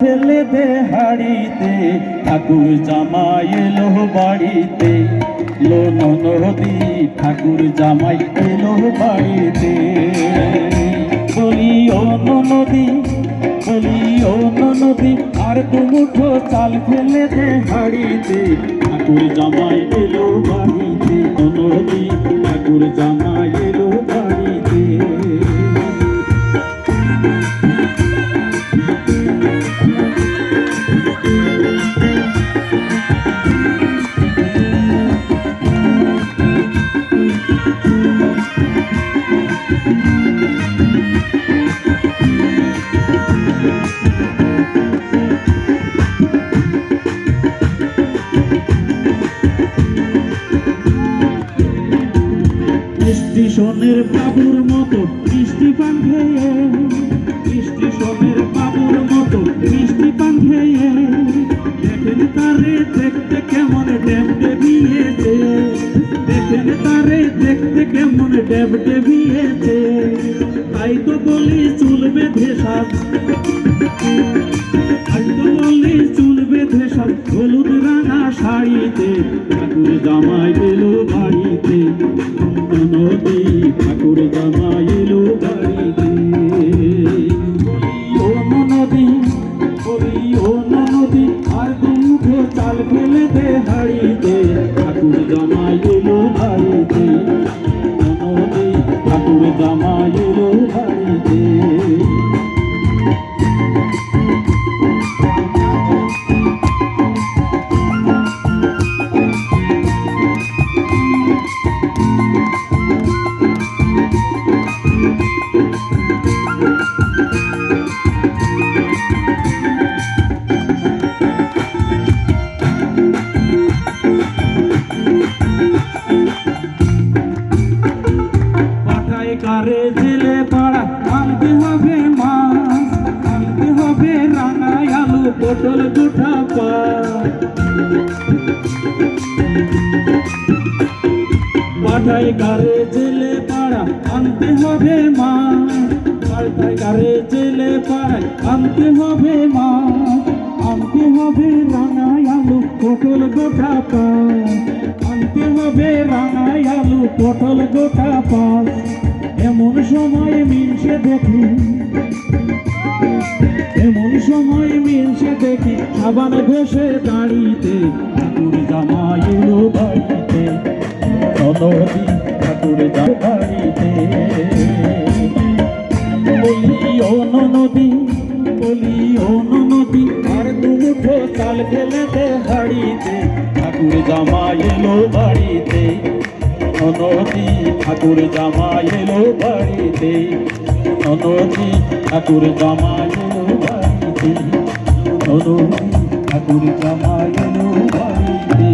ফেলে দে হাড়িতে ঠাকুর জামাই এলো বাড়িতে। লো নদী ঠাকুর জামাই এলো বাড়িতে। বলি নদী বলি ও নদী আর দু মুঠো চাল ফেলে দে হাড়িতে ঠাকুর জামাই এলো বাড়িতে নদী ঠাকুর জামাই স্টেশনের বাবুর মতো মিষ্টি পান খেয়ে, স্টেশনের বাবুর মতো মিষ্টি পান খেয়ে, দেখেন তারে দেখতে কেমন ড্যাব ডেবিয়েছে দেখেন তারে দেখতে কেমন ড্যাব ডেবিয়েছে তাই তো বলি চুল বেঁধে সাজ, তাই তো বলি চুল বেঁধে হলুদ রাঙা শাড়িতে, ঠাকুর জামাই এলো বাড়িতে নদী ঠাকুর পাঠায় কারে জেলে পাড়া, আনতে হবে মাছ পাঠায় কারে জেলে পাড়ায় আনতে হবে মাছ আনতে হবে রাঙায় আলু, পটল গোটা পা আনতে হবে রাঙায় আলু, পটল গোটা পা এমন সময় মিলছে দেখি। এমন সময় মিলছে দেখি, সাবান ঘষে দাঁড়িতে, ঠাকুর জামাই এলো নদী ঠাকুর বাড়িতে। নদী বলি ও নদী, আর দু মুঠো চাল ফেলে দে হাড়িতে। ঠাকুর জামাই এলো বাড়িতে। নদী ঠাকুর জামাই এলো বাড়িতে। নদী ঠাকুর জামাই এলো বাড়িতে। নদী ঠাকুর জামাই এলো বাড়িতে।